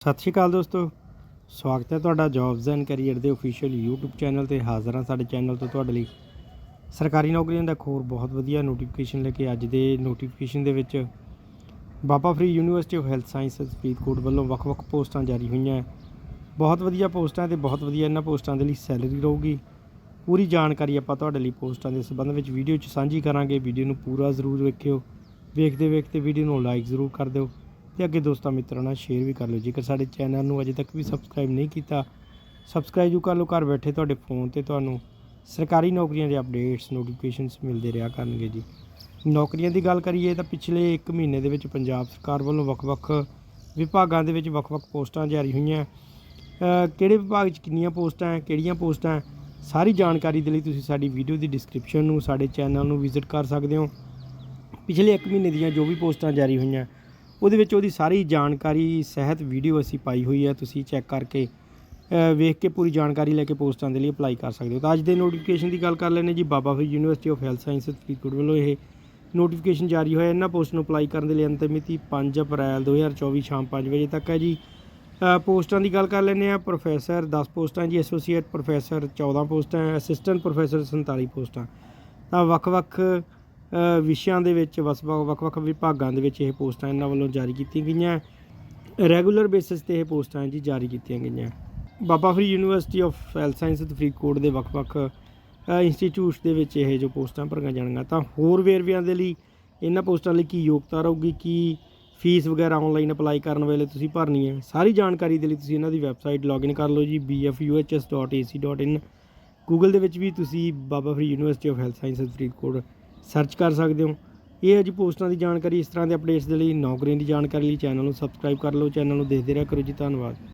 ਸਤਿ ਸ਼੍ਰੀ ਅਕਾਲ ਦੋਸਤੋ। ਸਵਾਗਤ ਹੈ ਤੁਹਾਡਾ ਜੌਬਸ ਐਂਡ ਕੈਰੀਅਰ ਦੇ ਅਫੀਸ਼ੀਅਲ YouTube ਚੈਨਲ ਤੇ ਹਾਜ਼ਰ ਹਾਂ ਸਾਡੇ ਚੈਨਲ ਤੋਂ ਤੁਹਾਡੇ ਲਈ। ਸਰਕਾਰੀ ਨੌਕਰੀਆਂ ਦਾ ਇੱਕ ਹੋਰ ਬਹੁਤ ਵਧੀਆ ਨੋਟੀਫਿਕੇਸ਼ਨ ਲੈ ਕੇ ਅੱਜ ਦੇ ਨੋਟੀਫਿਕੇਸ਼ਨ ਦੇ ਵਿੱਚ Baba Farid university of health sciences Faridkot ਵੱਲੋਂ ਵੱਖ-ਵੱਖ ਪੋਸਟਾਂ ਜਾਰੀ ਹੋਈਆਂ ਹੈ। ਬਹੁਤ ਵਧੀਆ ਪੋਸਟਾਂ ਤੇ ਬਹੁਤ ਵਧੀਆ ਇਹਨਾਂ ਪੋਸਟਾਂ ਦੇ ਲਈ ਸੈਲਰੀ ਰਹੂਗੀ। ਪੂਰੀ ਜਾਣਕਾਰੀ ਆਪਾਂ ਤੁਹਾਡੇ ਲਈ ਪੋਸਟਾਂ ਦੇ ਸੰਬੰਧ ਵਿੱਚ ਵੀਡੀਓ 'ਚ ਸਾਂਝੀ ਕਰਾਂਗੇ। ਵੀਡੀਓ ਨੂੰ ਪੂਰਾ ਜ਼ਰੂਰ ਵੇਖਿਓ। ਵੇਖਦੇ ਵੇਖਦੇ ਵੀਡੀਓ ਨੂੰ ਲਾਈਕ ਜ਼ਰੂਰ ਕਰ ਦਿਓ। ਤੇ ਅੱਗੇ ਦੋਸਤਾਂ ਮਿੱਤਰਾਂ ਨਾਲ ਸ਼ੇਅਰ ਵੀ ਕਰ ਲਓ। ਜੇਕਰ ਸਾਡੇ ਚੈਨਲ ਨੂੰ ਅਜੇ ਤੱਕ ਵੀ ਸਬਸਕ੍ਰਾਈਬ ਨਹੀਂ ਕੀਤਾ ਸਬਸਕ੍ਰਾਈਬ ਜੂ ਕਰ ਲਓ। ਘਰ ਬੈਠੇ ਤੁਹਾਡੇ ਫੋਨ ਤੇ ਤੁਹਾਨੂੰ ਸਰਕਾਰੀ ਨੌਕਰੀਆਂ ਦੇ ਅਪਡੇਟਸ ਨੋਟੀਫਿਕੇਸ਼ਨਸ ਮਿਲਦੇ ਰਿਹਾ ਕਰਨਗੇ ਜੀ। ਨੌਕਰੀਆਂ ਦੀ ਗੱਲ ਕਰੀਏ ਤਾਂ ਪਿਛਲੇ 1 ਮਹੀਨੇ ਦੇ ਵਿੱਚ ਪੰਜਾਬ ਸਰਕਾਰ ਵੱਲੋਂ ਵੱਖ-ਵੱਖ ਵਿਭਾਗਾਂ ਦੇ ਵਿੱਚ ਵੱਖ-ਵੱਖ ਪੋਸਟਾਂ ਜਾਰੀ ਹੋਈਆਂ। ਕਿਹੜੇ ਵਿਭਾਗ 'ਚ ਕਿੰਨੀਆਂ ਪੋਸਟਾਂ ਹੈ, ਕਿਹੜੀਆਂ ਪੋਸਟਾਂ ਹੈ, ਸਾਰੀ ਜਾਣਕਾਰੀ ਦੇ ਲਈ ਤੁਸੀਂ ਸਾਡੀ ਵੀਡੀਓ ਦੀ ਡਿਸਕ੍ਰਿਪਸ਼ਨ ਨੂੰ, ਸਾਡੇ ਚੈਨਲ ਨੂੰ ਵਿਜ਼ਿਟ ਕਰ ਸਕਦੇ ਹੋ। ਪਿਛਲੇ 1 ਮਹੀਨੇ ਦੀਆਂ ਜੋ ਵੀ ਪੋਸਟਾਂ ਜਾਰੀ ਹੋਈਆਂ ਉਹਦੇ ਵਿੱਚ ਉਹਦੀ ਸਾਰੀ ਜਾਣਕਾਰੀ, ਸਹਿਤ ਵੀਡੀਓ ਅਸੀਂ ਪਾਈ ਹੋਈ ਹੈ, ਤੁਸੀਂ ਚੈੱਕ ਕਰਕੇ ਵੇਖ ਕੇ ਪੂਰੀ ਜਾਣਕਾਰੀ ਲੈ ਕੇ ਪੋਸਟਾਂ ਦੇ ਲਈ ਅਪਲਾਈ ਕਰ ਸਕਦੇ ਹੋ। ਤਾਂ ਅੱਜ ਦੇ ਨੋਟੀਫਿਕੇਸ਼ਨ ਦੀ ਗੱਲ ਕਰ ਲੈਂਦੇ ਜੀ, Baba Farid university of health sciences Faridkot ਵੱਲੋਂ ਇਹ ਨੋਟੀਫਿਕੇਸ਼ਨ ਜਾਰੀ ਹੋਇਆ। ਇਹਨਾਂ ਪੋਸਟ ਨੂੰ ਅਪਲਾਈ ਕਰਨ ਦੇ ਲਈ ਅੰਤਿਮ ਮਿਤੀ 5 ਅਪ੍ਰੈਲ 2024 ਸ਼ਾਮ 5 ਵਜੇ ਤੱਕ ਹੈ ਜੀ। ਪੋਸਟਾਂ ਦੀ ਗੱਲ ਕਰ ਲੈਂਦੇ ਆ ਪ੍ਰੋਫੈਸਰ 10 ਪੋਸਟਾਂ ਜੀ ਐਸੋਸੀਏਟ ਪ੍ਰੋਫੈਸਰ 14 ਪੋਸਟਾਂ ਅਸਿਸਟੈਂਟ ਪ੍ਰੋਫੈਸਰ 47 ਪੋਸਟਾਂ। ਤਾਂ ਵੱਖ-ਵੱਖ ਵਿਸ਼ਿਆਂ ਦੇ ਵਿੱਚ ਵਸ ਵੱਖ-ਵੱਖ ਵਿਭਾਗਾਂ ਦੇ ਵਿੱਚ ਇਹ ਪੋਸਟਾਂ ਇਹਨਾਂ ਵੱਲੋਂ ਜਾਰੀ ਕੀਤੀਆਂ ਗਈਆਂ। ਰੈਗੂਲਰ ਬੇਸਿਸ ਤੇ ਇਹ ਪੋਸਟਾਂ ਜੀ ਜਾਰੀ ਕੀਤੀਆਂ ਗਈਆਂ। Baba Farid university of health sciences Faridkot ਦੇ ਵੱਖ-ਵੱਖ ਇੰਸਟੀਚਿਊਟਸ ਦੇ ਵਿੱਚ ਇਹ ਜੋ ਪੋਸਟਾਂ ਭਰੀਆਂ ਜਾਣਗੀਆਂ। ਤਾਂ ਹੋਰ ਵੇਰਵਿਆਂ ਦੇ ਲਈ ਇਹਨਾਂ ਪੋਸਟਾਂ ਲਈ ਕੀ ਯੋਗਤਾ ਰਹੂਗੀ, ਕੀ ਫੀਸ ਵਗੈਰਾ ਆਨਲਾਈਨ ਅਪਲਾਈ ਕਰਨ ਵੇਲੇ ਤੁਸੀਂ ਭਰਨੀ ਹੈ, ਸਾਰੀ ਜਾਣਕਾਰੀ ਦੇ ਲਈ ਤੁਸੀਂ ਇਹਨਾਂ ਦੀ ਵੈਬਸਾਈਟ ਲੌਗਇਨ ਕਰ ਲਓ ਜੀ bfuhs.ac.in ਗੂਗਲ ਦੇ ਵਿੱਚ ਵੀ ਤੁਸੀਂ Baba Farid university of health sciences Faridkot search ਕਰ ਸਕਦੇ ਹੋ। ਇਹ ਹੈ ਜੀ ਪੋਸਟਾਂ ਦੀ ਜਾਣਕਾਰੀ। ਇਸ ਤਰ੍ਹਾਂ ਦੇ ਅਪਡੇਟਸ ਦੇ ਲਈ ਨੌਕਰੀਆਂ ਦੀ ਜਾਣਕਾਰੀ ਲਈ ਚੈਨਲ ਨੂੰ ਸਬਸਕ੍ਰਾਈਬ ਕਰ ਲਓ। ਚੈਨਲ ਨੂੰ ਦੇਖਦੇ ਰਿਹਾ ਕਰੋ ਜੀ। ਧੰਨਵਾਦ।